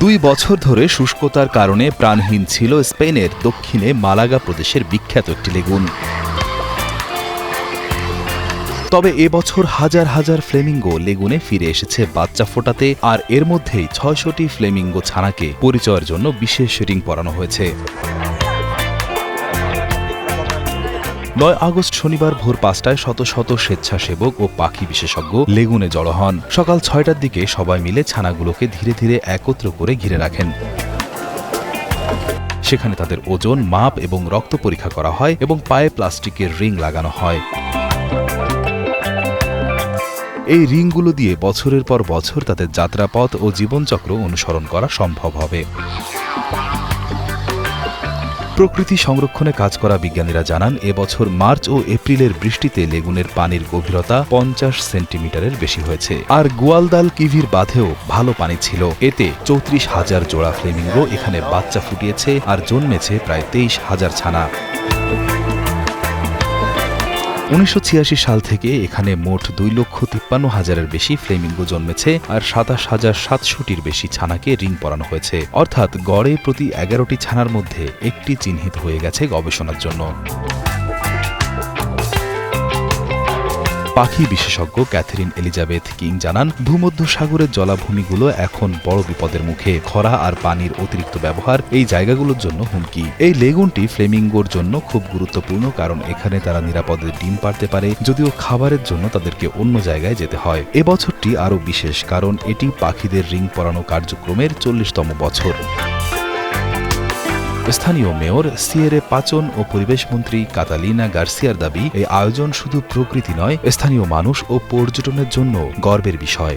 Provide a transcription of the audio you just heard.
দুই বছর ধরে শুষ্কতার কারণে প্রাণহীন ছিল স্পেনের দক্ষিণে মালাগা প্রদেশের বিখ্যাত একটি লেগুন। তবে এবছর হাজার হাজার ফ্লেমিঙ্গো লেগুনে ফিরে এসেছে বাচ্চা ফোটাতে, আর এর মধ্যেই ছয়শটি ফ্লেমিঙ্গো ছানাকে পরিচয়ের জন্য বিশেষ রিং পরানো হয়েছে। নয় আগস্ট শনিবার ভোর পাঁচটায় শত শত স্বেচ্ছাসেবক ও পাখি বিশেষজ্ঞ লেগুনে জড়ো হন। সকাল ছয়টার দিকে সবাই মিলে ছানাগুলোকে ধীরে ধীরে একত্র করে ঘিরে রাখেন। সেখানে তাদের ওজন, মাপ এবং রক্ত পরীক্ষা করা হয় এবং পায়ে প্লাস্টিকের রিং লাগানো হয়। এই রিংগুলো দিয়ে বছরের পর বছর তাদের যাত্রাপথ ও জীবনচক্র অনুসরণ করা সম্ভব হবে। প্রকৃতি সংরক্ষণে কাজ করা বিজ্ঞানীরা জানান, এবছর মার্চ ও এপ্রিলের বৃষ্টিতে লেগুনের পানির গভীরতা পঞ্চাশ সেন্টিমিটারের বেশি হয়েছে। আর গোয়ালদাল কিভির বাঁধেও ভালো পানি ছিল। এতে চৌত্রিশ হাজার জোড়া ফ্লেমিঙ্গো এখানে বাচ্চা ফুটিয়েছে আর জন্মেছে প্রায় তেইশ হাজার ছানা। উনিশশো ছিয়াশি সাল থেকে এখানে মোট দুই লক্ষ তিপ্পান্ন হাজারের বেশি ফ্লেমিঙ্গো জন্মেছে আর সাতাশ হাজার সাতশোটির বেশি ছানাকে রিং পরানো হয়েছে। অর্থাৎ গড়ে প্রতি এগারোটি ছানার মধ্যে একটি চিহ্নিত হয়ে গেছে গবেষণার জন্য। পাখি বিশেষজ্ঞ ক্যাথরিন এলিজাবেথ কিং জানান ভূমধ্য সাগরের জলাভূমিগুলো এখন বড় বিপদের মুখে। খরা আর পানির অতিরিক্ত ব্যবহার এই জায়গাগুলোর জন্য হুমকি। এই লেগুনটি ফ্লেমিঙ্গোর জন্য খুব গুরুত্বপূর্ণ কারণ এখানে তারা নিরাপদে ডিম পারতে পারে, যদিও খাবারের জন্য তাদেরকে অন্য জায়গায় যেতে হয়। এবছরটি আরও বিশেষ কারণ এটি পাখিদের রিং পরানো কার্যক্রমের চল্লিশতম বছর। স্থানীয় মেয়র সিয়েরে পাচন ও পরিবেশ মন্ত্রী কাতালিনা গার্সিয়ার দাবি, এই আয়োজন শুধু প্রকৃতি নয়, স্থানীয় মানুষ ও পর্যটনের জন্য গর্বের বিষয়।